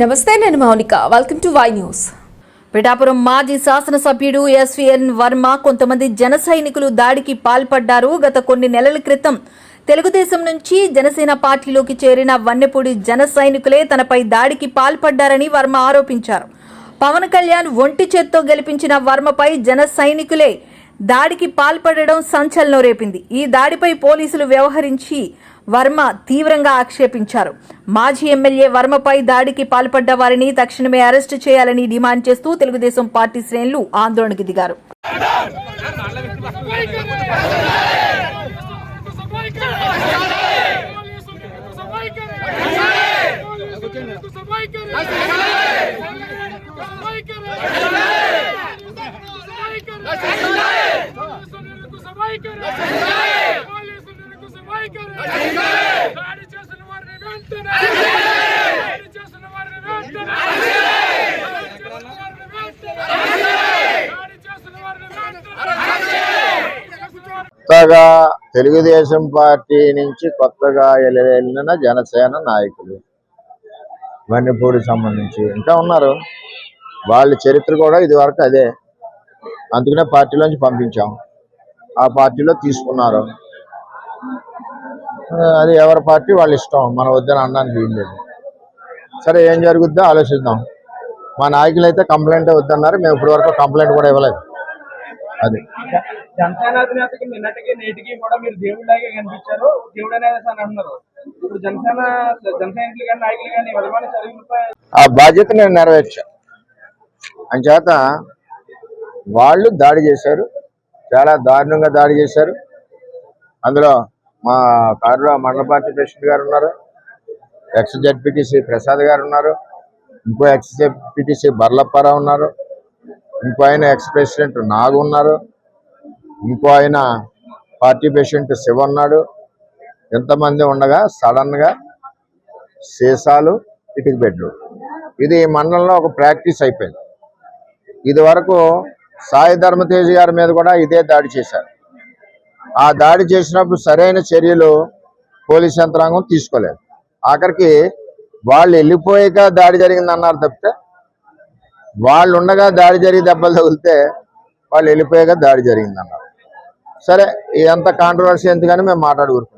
నమస్తే నేను Mounika. Welcome to Y news Pithapuram మాజీ శాసనసభ్యుడు ఎస్విఎన్ వర్మ కొంతమంది జన సైనికులు దాడికి పాల్పడ్డారు. గత కొన్ని నెలల క్రితం తెలుగుదేశం నుంచి జనసేన పార్టీలోకి చేరిన వన్నెపూడి జన సైనికులే తనపై దాడికి పాల్పడ్డారని వర్మ ఆరోపించారు. పవన్ కళ్యాణ్ ఒంటి చేత్తో గెలిపించిన వర్మపై జన సైనికులే దాడికి పాల్పడడం సంచలనం రేపింది. ఈ దాడిపై పోలీసులు వ్యవహరించి వర్మ తీవ్రంగా ఆక్షేపించారు. మాజీ ఎమ్మెల్యే వర్మపై దాడికి పాల్పడ్డ వారిని తక్షణమే అరెస్టు చేయాలని డిమాండ్ చేస్తూ తెలుగుదేశం పార్టీ శ్రేణులు ఆందోళనకు దిగారు. దాడి చేసిన వారిని వెంటనే దాడి చేసిన వారిని వెంటనే దాడి చేసిన వారిని వెంటనే దాడి చేసిన వారిని వెంటనే కొత్తగా తెలుగుదేశం పార్టీ నుంచి కొత్తగా వెళ్ళిన జనసేన నాయకులు. వన్నెపూడి సంబంధించి ఇంకా ఉన్నారు. వాళ్ళ చరిత్ర కూడా ఇది వరకు అదే. అందుకనే పార్టీలోంచి పంపించాం. ఆ పార్టీలో తీసుకున్నారు. అది ఎవరి పార్టీ వాళ్ళ ఇష్టం. మన వద్దని అనడానికి వీలు లేదు. సరే ఏం జరుగుద్దో ఆలోచిద్దాం. మా నాయకులు అయితే కంప్లైంట్ వద్దన్నారు. మేము ఇప్పటి వరకు కంప్లైంట్ కూడా ఇవ్వలేదు. అది. జనసేన అధినేతకి నిన్నటికి నేటికి కూడా మీరు దేవుడిలాగే కనిపించారు. దేవుడు అనేది అని అంటున్నారు. ఇప్పుడు జనసేన జనసైనికులు కానీ నాయకులు కానీ విధమైన చర్యలపై ఆ బాధ్యత నేను నెరవేర్చా. అంచేత వాళ్ళు దాడి చేశారు. చాలా దారుణంగా దాడి చేశారు. అందులో మా కారులో మండల పార్టీ ప్రెసిడెంట్ గారు ఉన్నారు. ఎక్స్ జడ్పీటీసీ ప్రసాద్ గారు ఉన్నారు. ఇంకో ఎక్స్ జడ్పీటీసీ బర్లప్పారావు ఉన్నారు. ఇంకో ఆయన ఎక్స్ ప్రెసిడెంట్ నాగు ఉన్నారు. ఇంకో ఆయన పార్టీ ప్రెసిడెంట్ శివ ఉన్నాడు. ఎంతమంది ఉండగా సడన్గా సీసాలు ఇటుకు బెడ్లు. ఇది మండలంలో ఒక ప్రాక్టీస్ అయిపోయింది. ఇది వరకు సాయి ధర్మతేజ్ గారి మీద కూడా ఇదే దాడి చేశారు. ఆ దాడి చేసినప్పుడు సరైన చర్యలు పోలీస్ యంత్రాంగం తీసుకోలేదు. ఆఖరికి వాళ్ళు వెళ్ళిపోయాక దాడి జరిగింది అన్నారు తప్పితే వాళ్ళు ఉండగా దాడి జరిగి దెబ్బలు తగిలితే వాళ్ళు వెళ్ళిపోయాక దాడి జరిగింది అన్నారు సరే ఇదంతా కాంట్రవర్సీ ఎందుకని మేము మాట్లాడుకుంటాం